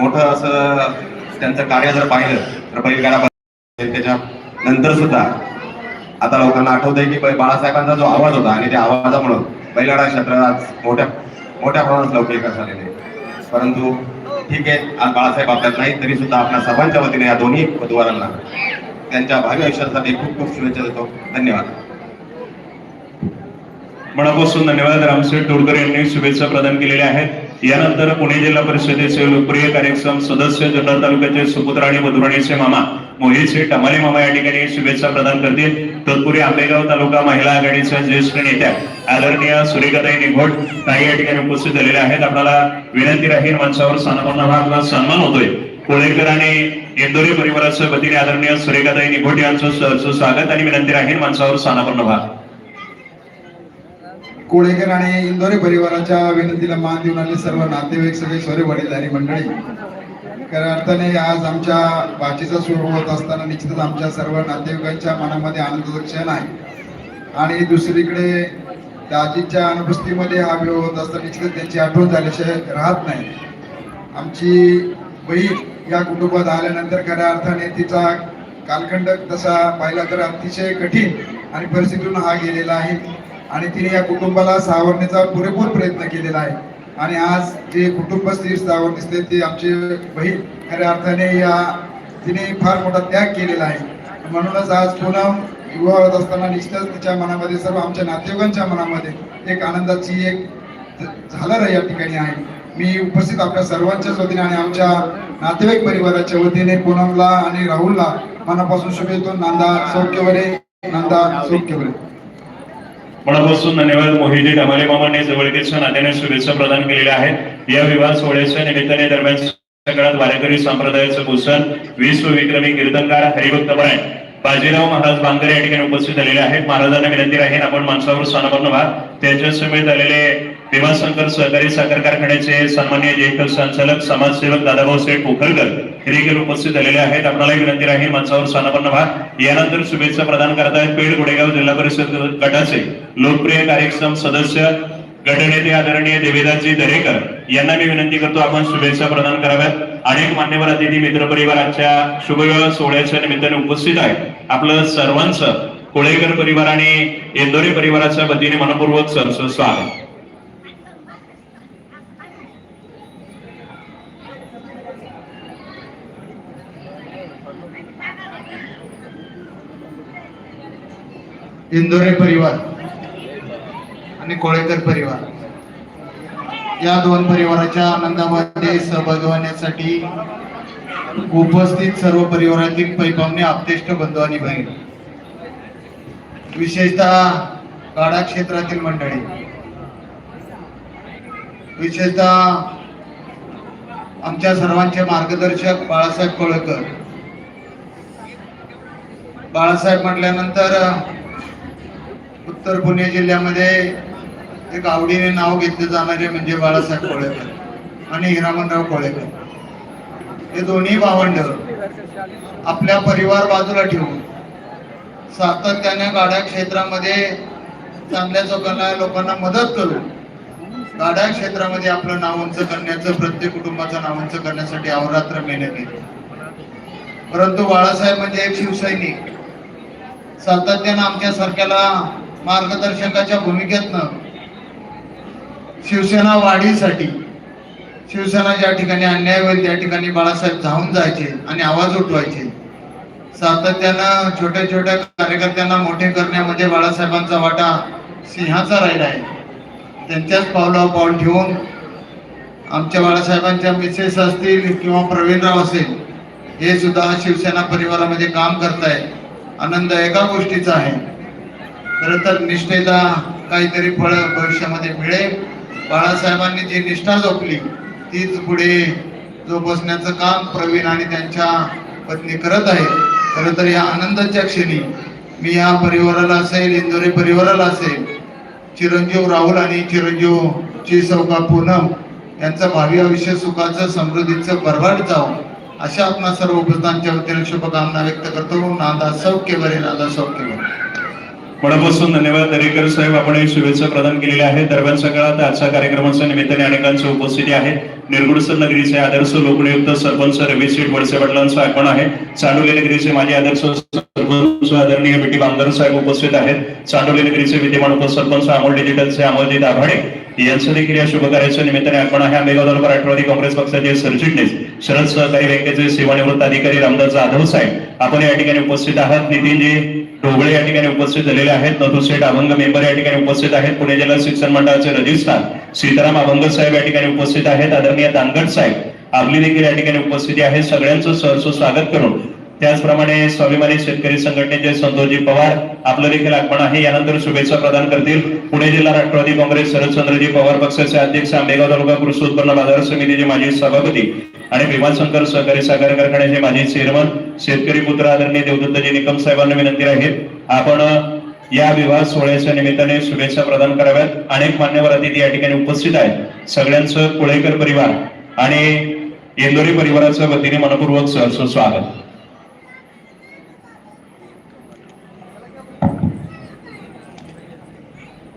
मोठं असं त्यांचं कार्य जर पाहिलं तर बैलगाडा त्याच्या नंतर सुद्धा आता लोकांना आठवत आहे की बाळासाहेबांचा जो आवाज होता आणि त्या आवाजामुळं बैलगाडा क्षेत्र आज मोठ्या मोठ्या प्रमाणात लौकिक झालेले परंतु ठीक आहे आज बाळासाहेब आपल्यात नाही तरी सुद्धा आपल्या सर्वांच्या वतीने या दोन्ही उमेदवारांना त्यांच्या भावी आयुष्यासाठी खूप खूप शुभेच्छा देतो. धन्यवाद. मनापासून धन्यवाद. रामसेठ तोडकर यांनी शुभेच्छा प्रदान केलेल्या आहेत. यानंतर पुणे जिल्हा परिषदेचे लोकप्रिय कार्यक्रम सदस्य जुन्नर तालुक्याचे सुपुत्र आणि मधुराणीचे मामा मोहितचे टमाले मामा या ठिकाणी शुभेच्छा प्रदान करतील. तत्पूर्वी आंबेगाव तालुका महिला आघाडीच्या ज्येष्ठ नेत्या आदरणीय सुरेखाताई निघोट काही या ठिकाणी उपस्थित झालेल्या आहेत. आपल्याला विनंती राहील मंचावर स्थानापन्न सन्मान होतोय. कोळेकर आणि इंदोरी परिवाराच्या वतीने आदरणीय सुरेखाताई निघोट यांचं स्वागत आणि विनंती राहील मंचावर स्थानापन्न भाग कोळेकर आणि इंदोरी परिवाराच्या विनंतीला मान देऊन आले सर्व नातेवाईक सगळे सोरे वडीलधारी मंडळी. खऱ्या अर्थाने आज आमच्या बाचीचा सुरू होत असताना निश्चितच आमच्या सर्व नातेवाईकांच्या मनामध्ये आनंदाचा क्षण आहे. आणि दुसरीकडे दाजीच्या अनुपस्थितीमध्ये हा विवाह होत असताना निश्चितच त्यांची आठवण झाल्याशिवाय राहत नाही. आमची बहीण या कुटुंबात आल्यानंतर खऱ्या अर्थाने तिचा कालखंड तसा पाहिला तर अतिशय कठीण आणि परिस्थितीतून हा गेलेला आहे. आणि तिने या कुटुंबाला सावरण्याचा पुरेपूर प्रयत्न केलेला आहे. आणि आज जे कुटुंब स्थिर सावर दिसते ते आमचे बहीण खऱ्या अर्थाने या तिने फार मोठा त्याग केलेला आहे. म्हणूनच आज पुन्हा युवा होत असताना निश्चितच तिच्या मनामध्ये सर्व आमच्या नातेवाईकांच्या मनामध्ये एक आनंदाची एक झालर या ठिकाणी आहे. मी उपस्थित आपल्या सर्वांच्याच वतीने आणि आमच्या नातेवाईक परिवाराच्या वतीने पूनमला आणि राहुलला मनापासून शुभेच्छा. नांदा सौख्यवरे नांदा सौख्यवरे मनापासून धन्यवाद. मोहिते डमाले मामाने जवळकीच्या नात्याने शुभेच्छा प्रदान केलेल्या आहेत. या विवाह सोहळ्याच्या निमित्ताने दरम्यान काळात वारकरी संप्रदायाचं भूषण विश्व विक्रमी कीर्तनकार हरिभक्त परायण बाजीराव महाराज बांगर या ठिकाणी उपस्थित झालेले आहेत. महाराजांना विनंती राहील आपण माणसावर स्थानापन्न व्हा त्यांच्या समेत आलेले भीमाशंकर सहकारी साखर कारखान्याचे सन्मान्य ज्येष्ठ संचालक समाजसेवक दादाभाऊ सेठ पोखरकर हे देखील उपस्थित झालेले आहेत. आपल्याला विनंती राहील माणसावर स्थानापन्न व्हा. यानंतर शुभेच्छा प्रदान करत आहेत पेड गोडेगाव जिल्हा परिषद गटाचे लोकप्रिय कार्यक्रम सदस्य गटनेते आदरणीय देवेदासजी दरेकर. यांना मी विनंती करतो आपण शुभेच्छा प्रदान कराव्यात. अनेक मान्यवर अतिथी मित्र परिवार आजच्या शुभविवाह सोहळ्याच्या निमित्ताने उपस्थित आहेत. आपलं सर्वांचं कोळेकर परिवार आणि इंदोरी परिवाराच्या वतीने मनपूर्वक सरसं स्वागत. इंदोरे परिवार आणि कोळेकर परिवार. या दोन परिवाराच्या आनंदामध्ये सहभागी होण्यासाठी उपस्थित सर्व परिवारातील पैपावणे आपतेष्ट बंधू आणि बहीण. विशेषतः गाडा क्षेत्रातील मंडळी. विशेषतः आमच्या सर्वांचे मार्गदर्शक बाळासाहेब कोळेकर. बाळासाहेब म्हटल्यानंतर उत्तर पुणे जिल्ह्यामध्ये एक आवडीने नाव घेतले जाणारे म्हणजे बाळासाहेब कोळेकर आणि हिरामनराव कोळेकर. हे दोन्ही भावंड आपल्या परिवार बाजूला ठेवून सातत्याने गाड्या क्षेत्रामध्ये चांगल्या लोकांना लोकांना मदत करून गाड्या क्षेत्रामध्ये आपलं नाव उंच करण्याचं प्रत्येक कुटुंबाचं नाव उंच करण्यासाठी अहोरात्र मेहनत केली परंतु बाळासाहेब म्हणजे एक शिवसैनिक. सातत्यानं आमच्या सरकारला मार्गदर्शकाच्या भूमिकेतनं शिवसेना वाढीसाठी शिवसेना ज्या ठिकाणी अन्याय होईल त्या ठिकाणी बाळासाहेब धावून जायचे आणि आवाज उठवायचे. सातत्यानं छोट्या छोट्या कार्यकर्त्यांना मोठे करण्यामध्ये बाळासाहेबांचा वाटा सिंहाचा राहिला आहे. त्यांच्याच पावलावर पाऊल ठेवून आमच्या बाळासाहेबांच्या मिसेस असतील किंवा प्रवीणराव असेल हे सुद्धा शिवसेना परिवारामध्ये काम करतायत. आनंद एका गोष्टीचा आहे. खरं तर निष्ठेला काहीतरी फळ भविष्यामध्ये मिळेल. बाळासाहेबांनी जी निष्ठा जोपली तीच पुढे जोपासण्याचं काम प्रवीण आणि त्यांच्या पत्नी करत आहे खरं तर या आनंदाच्या क्षणी मी या परिवाराला असेल इंदोरी परिवाराला असेल चिरंजीव राहुल आणि चिरंजीव ची सौका पूनम यांचं भावी आयुष्य सुखाचं समृद्धीचं बरबाद जावं अशा आपणा सर्व उपस्थांच्या वतीने शुभकामना व्यक्त करतो. नादा सौख्य बरे नादा सौख्य बरे. मनापासून धन्यवाद दरेकर साहेब. आपण शुभेच्छा प्रदान केलेल्या आहेत. दरम्यान सकाळात आजच्या कार्यक्रमाच्या निमित्ताने अनेकांची उपस्थिती आहे. निरगुडसर नगरीचे आदर्श लोकनियुक्त सरपंच रवी शेठ वडसे पाटलांचं आगमन आहे. चांडोली नगरीचे माजी आदर्श सरपंच आदरणीय बिटी बांगर साहेब उपस्थित आहेत. चांडोली नगरीचे विद्यमान उपसरपंच अमोल डिजिटलचे अमोलजीत आभाडे यांचं देखील या शुभ कार्याच्या निमित्ताने आगमन आहे. आंबेगाव तालुका राष्ट्रवादी काँग्रेस पक्षाचे सरचिटणीस शरद सहकारी बँकेचे सेवानिवृत्त अधिकारी रामदास जाधव साहेब. आपण या ठिकाणी उपस्थित आहात. नितीनजी ढोबळे या ठिकाणी उपस्थित झालेले आहेत. नथू सेठ अभंग मेंबर या ठिकाणी उपस्थित आहेत. पुणे जिल्हा शिक्षण मंडळाचे रजिस्ट्रार सीताराम अभंग साहेब या ठिकाणी उपस्थित आहेत. आदरणीय दानगड साहेब आपली देखील या ठिकाणी उपस्थिती आहे सगळ्यांचं सहर्ष स्वागत करून. त्याचप्रमाणे स्वाभिमानी शेतकरी संघटनेचे संतोषजी पवार आपलं देखील आगमन आहे. यानंतर शुभेच्छा प्रदान करतील. पुणे जिल्हा राष्ट्रवादी काँग्रेस शरदचंद्रजी पवार पक्षाचे अध्यक्ष आंबेगाव तालुका कृषी उत्पन्न बाजार समितीचे माजी सभापती आणि भीमाशंकर सहकारी साखर कारखान्याचे माजी चेअरमन शेतकरी पुत्र आदरणीय देवदत्तजी निकम साहेबांना विनंती आहे. आपण या विवाह सोहळ्याच्या निमित्ताने शुभेच्छा प्रदान कराव्यात. अनेक मान्यवर अतिथी या ठिकाणी उपस्थित आहेत. सगळ्यांचं कुळेकर परिवार आणि इंदोरी परिवाराच्या वतीने मनपूर्वक सहर्ष स्वागत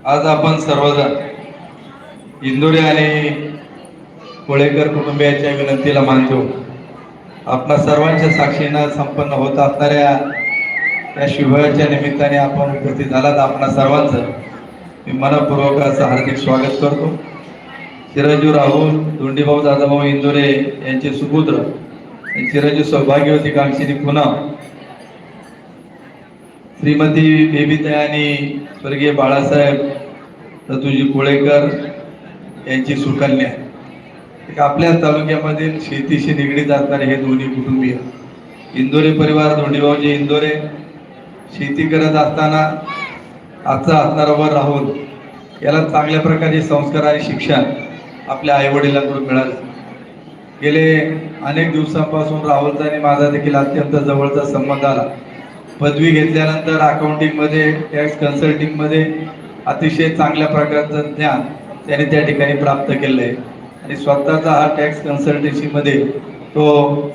आज आपण सर्वजण इंदोरी आणि कोळेकर कुटुंबियाच्या विनंतीला मान देऊ सर्वांच्या साक्षीनं संपन्न होत असणाऱ्या या शिवयाच्या निमित्ताने आपण उपस्थित झालात आपणा सर्वांचं. मी मनपूर्वक असं हार्दिक स्वागत करतो. चिरंजीव राहुल धोंडीभाऊ दादाभाऊ इंदोरे यांचे सुपुत्र चिरंजीव सौभाग्यवती कांक्षिनी पुन्हा. श्रीमती बेबीता आणि स्वर्गीय बाळासाहेब रतुजी कुळेकर यांची सुकन्या. एक आपल्या तालुक्यामधील शेतीशी निगडीत असणारे हे दोन्ही कुटुंबीय. इंदोरे परिवार धोंडीभाऊजी इंदोरे शेती करत असताना आजचा असणारावर राहून याला चांगल्या प्रकारचे संस्कार आणि शिक्षण आपल्या आईवडिलांकडून मिळालं. गेले अनेक दिवसांपासून राहुलचा आणि माझा देखील अत्यंत जवळचा संबंध आला. पदवी घेतल्यानंतर अकाउंटिंगमध्ये टॅक्स कन्सल्टिंगमध्ये अतिशय चांगल्या प्रकारचं ज्ञान त्याने त्या ठिकाणी प्राप्त केलं आहे आणि स्वतःचा हा टॅक्स कन्सल्टन्सीमध्ये तो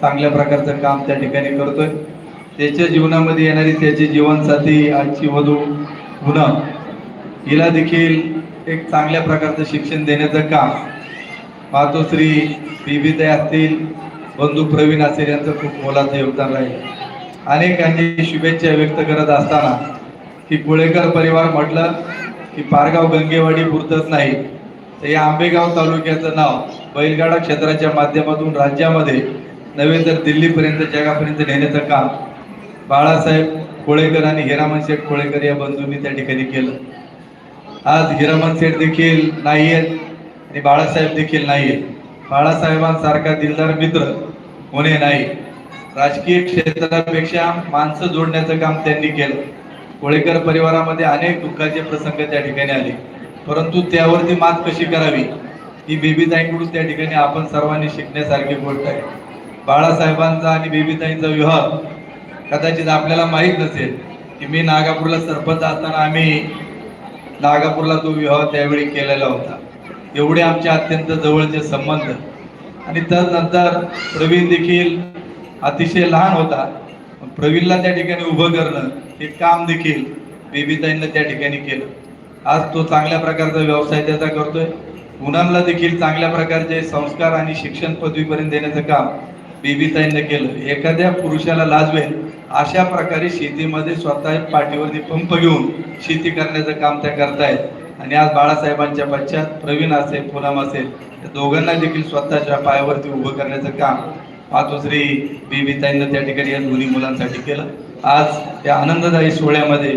चांगल्या प्रकारचं काम त्या ठिकाणी करतोय. त्याच्या जीवनामध्ये येणारी त्याची जीवनसाथी आजची वधू पुन्हा हिला देखील एक चांगल्या प्रकारचं शिक्षण देण्याचं काम. मातोश्री बीबीताई असतील बंधू प्रवीण असेल यांचं खूप मोलाचं योगदान राहील. अनेकांनी शुभेच्छा व्यक्त करत असताना की कुळेकर परिवार म्हटलं की पारगाव गंगेवाडी पुरतच नाही. तर या आंबेगाव तालुक्याचं नाव बैलगाडा क्षेत्राच्या माध्यमातून राज्यामध्ये नव्हे तर दिल्लीपर्यंत जगापर्यंत नेण्याचं काम बाळासाहेब कोळेकर आणि हिरामन शेठ कोळेकर या बंधूंनी त्या ठिकाणी केलं. आज हिरामन शेठ देखील नाही आहेत आणि बाळासाहेब देखील नाही आहेत बाळासाहेबांसारखा दिलदार मित्र होणे नाही. राजकीय क्षेत्रापेक्षा माणसं जोडण्याचं काम त्यांनी केलं. कोळेकर परिवारामध्ये अनेक दुःखाचे प्रसंग त्या ठिकाणी आले. परंतु त्यावरती मात कशी करावी? ही बेबीताईंकडून त्या ठिकाणी आपण सर्वांनी शिकण्यासारखी गोष्ट आहे. बाळासाहेबांचा आणि बेबीताईंचा विवाह कदाचित आपल्याला माहीत नसेल की मी नागापूरला सरपंच असताना आम्ही नागापूरला तो विवाह त्यावेळी केलेला होता. एवढे आमचे अत्यंत जवळचे संबंध. आणि त्यानंतर प्रवीण देखील अतिशय लहान होता. प्रवीणला त्या ठिकाणी उभं करणं हे काम देखील बेबीताईंना त्या ठिकाणी केलं. आज तो चांगल्या प्रकारचा व्यवसाय त्याचा करतोय. मुलांना देखील चांगल्या प्रकारचे संस्कार आणि शिक्षण पदवीपर्यंत देण्याचं काम बेबीताईंना केलं. एखाद्या पुरुषाला लाजवेल अशा प्रकारे शेतीमध्ये स्वतः पाठीवरती पंप घेऊन शेती करण्याचं काम त्या करतायत. आणि आज बाळासाहेबांच्या पश्चात प्रवीण असेल पूनम असेल या दोघांना देखील स्वतःच्या पायावरती उभं करण्याचं काम मातोश्री बेबीताईंना त्या ठिकाणी या दोन्ही मुलांसाठी केलं. आज या आनंददायी सोहळ्यामध्ये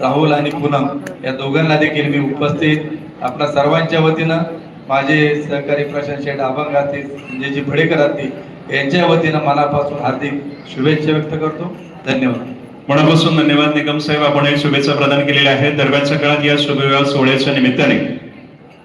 राहुल आणि पूनम या दोघांना देखील मी उपस्थित. आपल्या सर्वांच्या वतीनं माझे सहकारी प्रशांत शेठ अभंग असतील संजयजी भडेकर असतील यांच्या वतीनं मनापासून हार्दिक शुभेच्छा व्यक्त करतो. धन्यवाद. मनापासून धन्यवाद निगम साहेब. आपण शुभेच्छा प्रदान केलेल्या आहेत. दरम्यानच्या काळात या शुभविवाह सोहळ्याच्या निमित्ताने.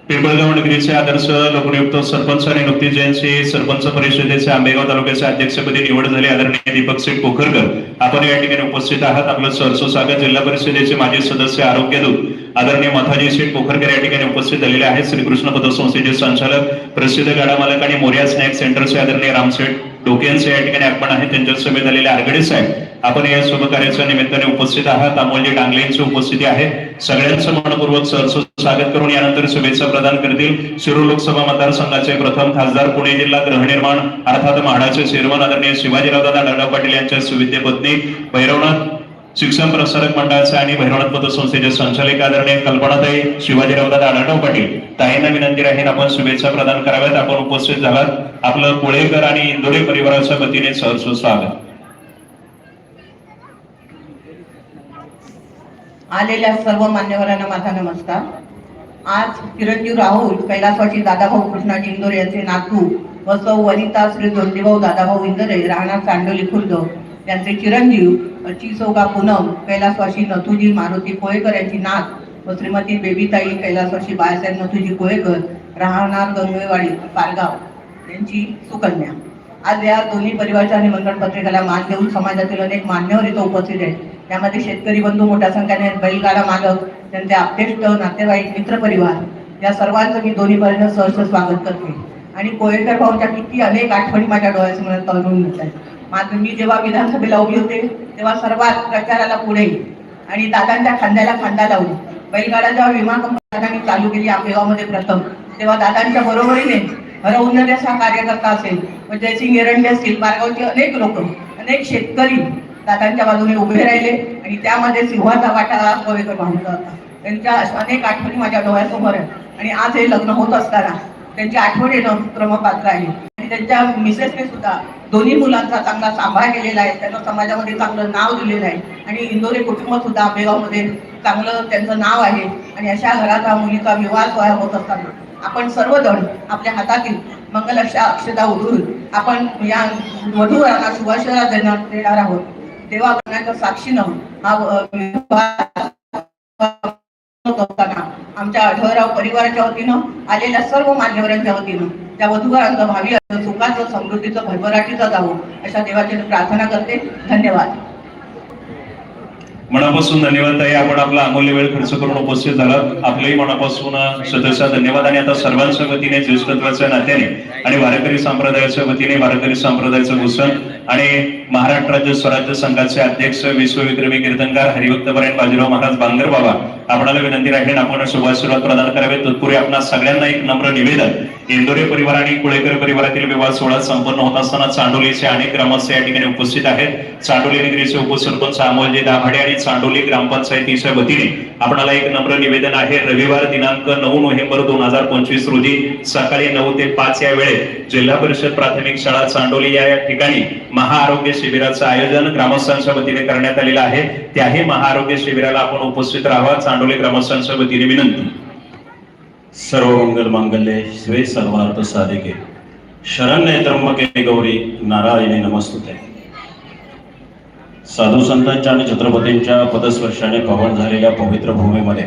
पिंपळगाव नगरीचे आदर्श लोकनियुक्त सरपंच आणि नुकतीच यांची सरपंच परिषदेचे आंबेगाव तालुक्याचे अध्यक्षपदी निवड झाली आदरणीय दीपक शेठ पोखरकर. आपण या ठिकाणी उपस्थित आहात. आपलं सरसो स्वागत. जिल्हा परिषदेचे माजी सदस्य आरोग्य दूत आदरणीय माथाजी शेठ पोखरकर या ठिकाणी उपस्थित झालेले आहेत. श्रीकृष्ण पतसंस्थेचे संचालक प्रसिद्ध गाडा मालक आणि मोर्या स्नॅक सेंटरचे आदरणीय रामशेठ डोकेंचे या ठिकाणी आपण आहे त्यांच्या समेत आलेले आरगडे साहेब. आपण या शुभ कार्याच्या निमित्ताने उपस्थित आहात. अमोलजी डांगलेंची उपस्थिती आहे. सगळ्यांचं मनपूर्वक सहर्ष स्वागत करून यानंतर शुभेच्छा प्रदान करतील. शिरूर लोकसभा मतदारसंघाचे प्रथम खासदार पुणे जिल्हा गृहनिर्माण अर्थात म्हाडाचे चेअरमन आदरणीय शिवाजीराव दादा पाटील यांच्या सुविद्य पत्नी भैरवनाथ शिक्षण प्रसारक मंडळाचे आणि भैरवनाथ पतसंस्थेचे संचालक आदरणीय कल्पनाताई शिवाजीराव दादा आढाव पाटील ताईंना विनंती राहील आपण शुभेच्छा प्रदान कराव्यात. आपण उपस्थित झालात. आपलं पुळेकर आणि इंदोरे परिवाराच्या वतीने सहर्ष स्वागत. आलेल्या सर्व मान्यवरांना माझा नमस्कार. आज चिरंजीव राहुल कैलासवाची दादाभाऊ कृष्णाजी इंदोर यांचे नातू व सौ वनिता श्री जोंडीभाऊ दादाभाऊ इंदोरे राहणार चांडोली खुर्द यांचे चिरंजीव चिसोगा पूनम कैलासवाशी नथुजी मारुती कोळेकर यांची नात व श्रीमती बेबीताई कैलासवाशी बाळासाहेब नथुजी कोळेकर राहणार गंगवेवाडी पारगाव यांची सुकन्या. आज या दोन्ही परिवारच्या निमंत्रण पत्रिकेला मान देऊन समाजातील अनेक मान्यवर इथं उपस्थित आहेत. त्यामध्ये शेतकरी बंधू मोठ्या संख्येने बैलगाडा मालक त्यांचे आपतेष्ट नातेवाईक मित्रपरिवार या सर्वांचं मी दोन्ही बाजूने सहर्ष स्वागत करते. आणि कोळेकर भाऊच्या किती अनेक आठवणी माझ्या डोळ्यासमोर तळून येत आहेत मात्र मी जेव्हा विधानसभेला उभी होते तेव्हा सर्वात प्रचाराला पुढे आणि दादांच्या खांद्याला खांदा लावून बैलगाडा जेव्हा विमा कंपनी चालू केली आंबेगावमध्ये प्रथम. तेव्हा दादांच्या बरोबरीने हरवणाऱ्याचा कार्यकर्ता असेल व जयसिंग एरंडे असतील पारगावचे अनेक लोक अनेक शेतकरी दादांच्या बाजूने उभे राहिले आणि त्यामध्ये सिंहाचा वाटा कोळेकर भाऊंचा होता त्यांच्या अनेक आठवणी माझ्या डोळ्यासमोर आहेत. आणि आज हे लग्न होत असताना त्यांच्या आठवणी क्रमपात्र आहे. आणि त्यांच्या मिसेसने सुद्धा दोन्ही मुलांचा चांगला सांभाळ केलेला आहे. त्यांना समाजामध्ये चांगलं नाव दिलेलं आहे. आणि इंदोरे कुटुंब सुद्धा आंबेगावमध्ये चांगलं त्यांचं नाव आहे. आणि अशा घराचा मुलीचा विवाह सोहळा होत असताना आपण सर्वजण आपल्या हातातील मंगल अशा अक्षता उधळून आपण या मधुरांना सुभाषला देणार देणार आहोत. तेव्हा करण्याच्या साक्षीनं हा आमच्या आढळराव परिवाराच्या वतीनं आलेल्या सर्व मान्यवरांच्या वतीनं त्या वधूवरांचं भावी असं सुखाचं समृद्धीचं भरभराटीचं जावं अशा देवाची प्रार्थना करते. धन्यवाद. मनापासून धन्यवाद ताई. आपण आपला अमूल्य वेळ खर्च करून उपस्थित झाला आपलंही मनापासून सदस्य धन्यवाद. आणि आता सर्वांच्या वतीने ज्येष्ठत्वाच्या नात्याने आणि वारकरी संप्रदायाच्या वतीने वारकरी संप्रदायाचं भूषण आणि महाराष्ट्र राज्य स्वराज्य संघाचे अध्यक्ष विश्वविक्रमी कीर्तनकार हरिभक्तपरायण बाजीराव महाराज बांगर बाबा. आपणाला विनंती राहील आपण शुभाशीर्वाद प्रदान करावे तत्पूर्वी आपणा सगळ्यांना एक नम्र निवेदन. इंदोरे परिवार आणि कुळेकर परिवारातील विवाह सोहळा संपन्न होत असताना चांडोलीचे अनेक ग्रामस्थ या ठिकाणी उपस्थित आहेत. चांडोली नगरीचे उपसरपंच अमोलजी दाभाडे आणि चांडोली ग्रामपंचायतीच्या वतीने आपणाला एक नम्र निवेदन आहे. रविवार दिनांक नऊ नोव्हेंबर दोन हजार पंचवीस रोजी सकाळी नऊ ते पाच या वेळेत जिल्हा परिषद प्राथमिक शाळा चांडोली या ठिकाणी महाआरोग्य शिबिराचं आयोजन ग्रामस्थांच्या वतीने करण्यात आलेलं आहे. त्याही महाआरोग्य शिबिराला आपण उपस्थित राहावा. चांडोली ग्रामस्थांच्या वतीने विनंती. सर्व मंगल मांगल्ये शिवे सर्वार्थ साधिके. शरण्य त्र्यंबके गौरी नारायणी नमस्तुते. साधू संतांच्या आणि छत्रपतींच्या पदस्पर्शाने पवन झालेल्या पवित्र भूमीमध्ये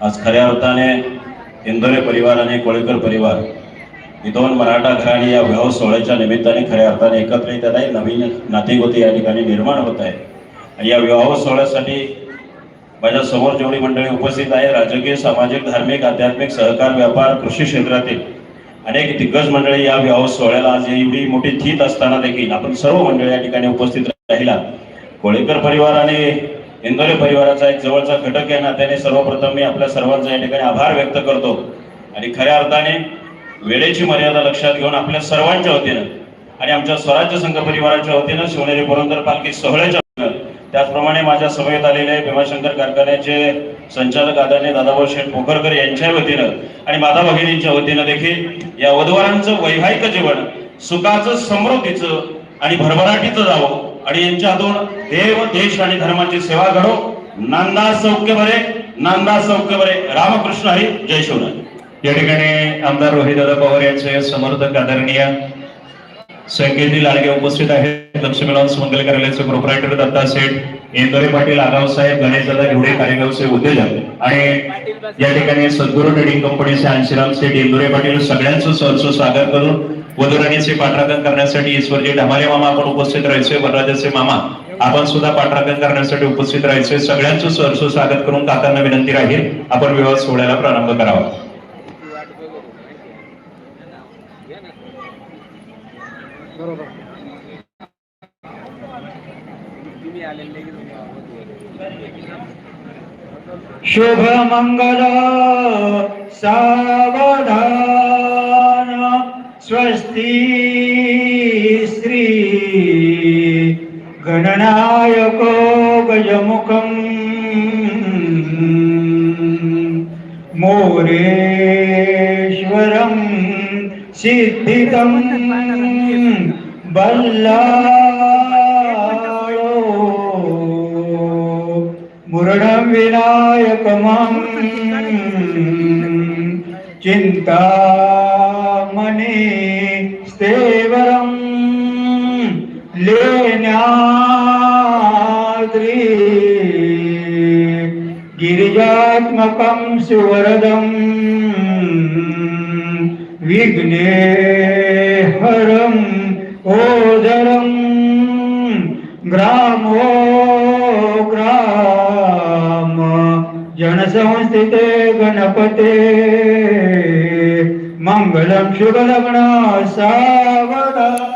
आज खऱ्या अर्थाने इंदोरे परिवार आणि कोळेकर परिवार ही दोन मराठा घराणी या विवाह सोहळ्याच्या निमित्ताने खऱ्या अर्थाने एकत्र येत आहे नवीन नातेगोती या ठिकाणी निर्माण होत आहे. आणि या विवाह सोहळ्यासाठी माझ्यासमोर जेवढी मंडळी उपस्थित आहे राजकीय सामाजिक धार्मिक आध्यात्मिक सहकार व्यापार कृषी क्षेत्रातील अनेक दिग्गज मंडळी या विवाह सोहळ्याला आज एवढी मोठी थीत असताना देखील आपण सर्व मंडळी या ठिकाणी उपस्थित राहिला. कोळेकर परिवार आणि इंदोरे परिवाराचा एक जवळचा घटक या नात्याने सर्वप्रथम मी आपल्या सर्वांचा या ठिकाणी आभार व्यक्त करतो. आणि खऱ्या अर्थाने वेळेची मर्यादा लक्षात घेऊन आपल्या सर्वांच्या वतीनं आणि आमच्या स्वराज्य संघ परिवाराच्या वतीनं शिवनेरी पुरंदर पालखी सोहळ्याच्या वतीनं त्याचप्रमाणे माझ्या समवेत आलेले भीमाशंकर कारखान्याचे संचालक आदरणीय दादाभाऊ शेठ पोखरकर यांच्या वतीनं आणि माता भगिनींच्या वतीनं देखील या वधवारांचं वैवाहिक जीवन सुखाचं समृद्धीचं आणि भरभराटीचं जावं आणि यांच्या हातून देव देश आणि धर्माची सेवा घडो. नांदा सौख्य बरे नांदा सौख्य बरे रामकृष्ण हरी जय शिवराय. या ठिकाणी आमदार रोहितदादा पवार यांचे समर्थक आदरणीय संकेती लाडगे उपस्थित आहेत. लक्ष लॉन्स सुमंगल कार्यालयाचे प्रोपरायटर दत्ता सेठ इंदोरे पाटील आगाव साहेब गणेशदादा घेवडे कार्यगावचे उद्योजक. आणि या ठिकाणी सद्गुरू ट्रेडिंग कंपनीचे अंशीराम सेठ इंदोरे पाटील सगळ्यांचं सहर्ष स्वागत करून वधुराणीचे पाठराखण करण्यासाठी ईश्वरजी ढमाले मामा आपण उपस्थित राहायचे वनराजाचे मामा आपण सुद्धा पाठराखण करण्यासाठी उपस्थित राहायचे. सगळ्यांचं सहर्ष स्वागत करून काकांना विनंती राहील. आपण विवाह सोहळ्याला प्रारंभ करावा. शुभ मंगल सावधान स्वस्ति श्री गणनायको गजमुखम। मोरेश्वरम सिद्धितम बल्ला विनायकमं मने स्थेवरं लेनाद्रि गिरिजात्मकं सुवरदम् विघ्नेहरम् ओदरम् ग्रामो संस्थित गणपते। मंगलम शुभ लग्न सावधान।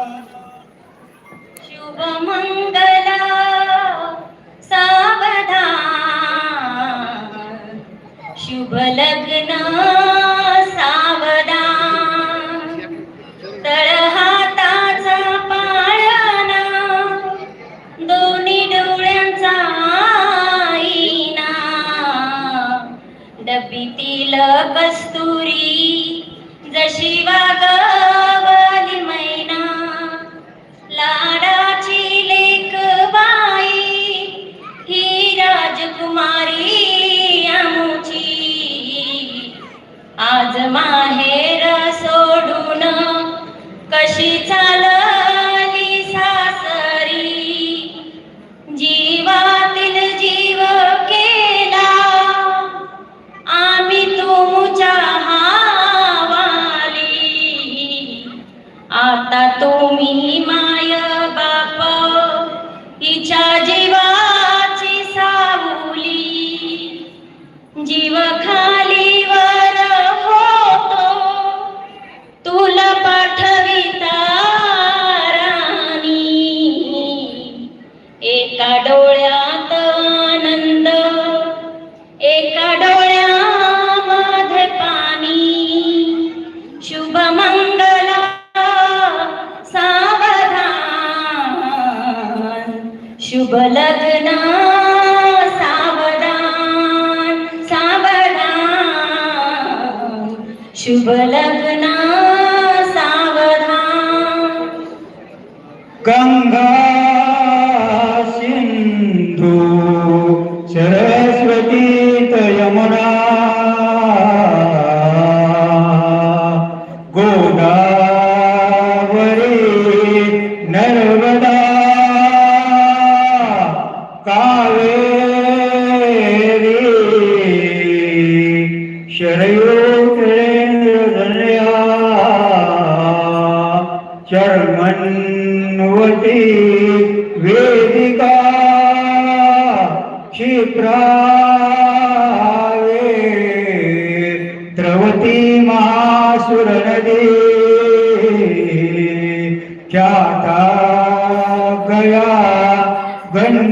come.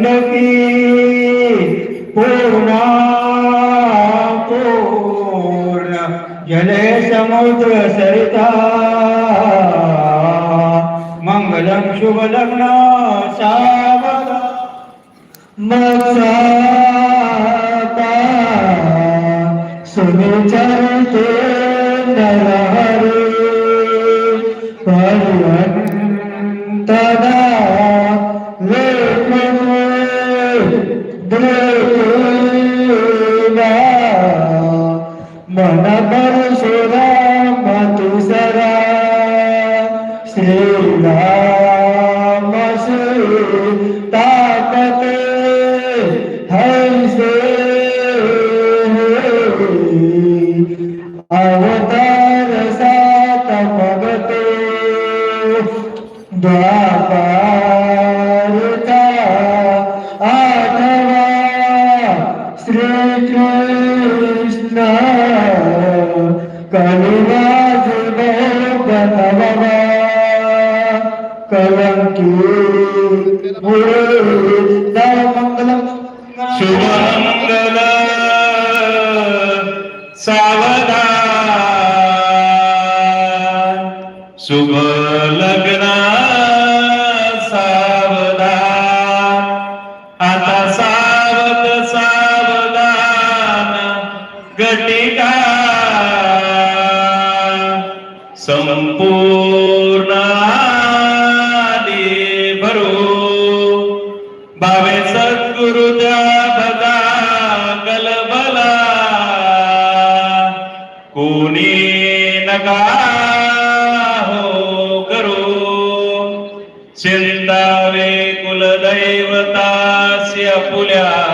ગંડકી પૂર્ણા પૂર્ણ જલે સમુદ્ર સરિતા મંગલમ શુભ લગ્ન સાવધ મક્ષા Bueno, nada. Muerte. नका हो करू. चिंतावे कुलदैवतास्य पुल्या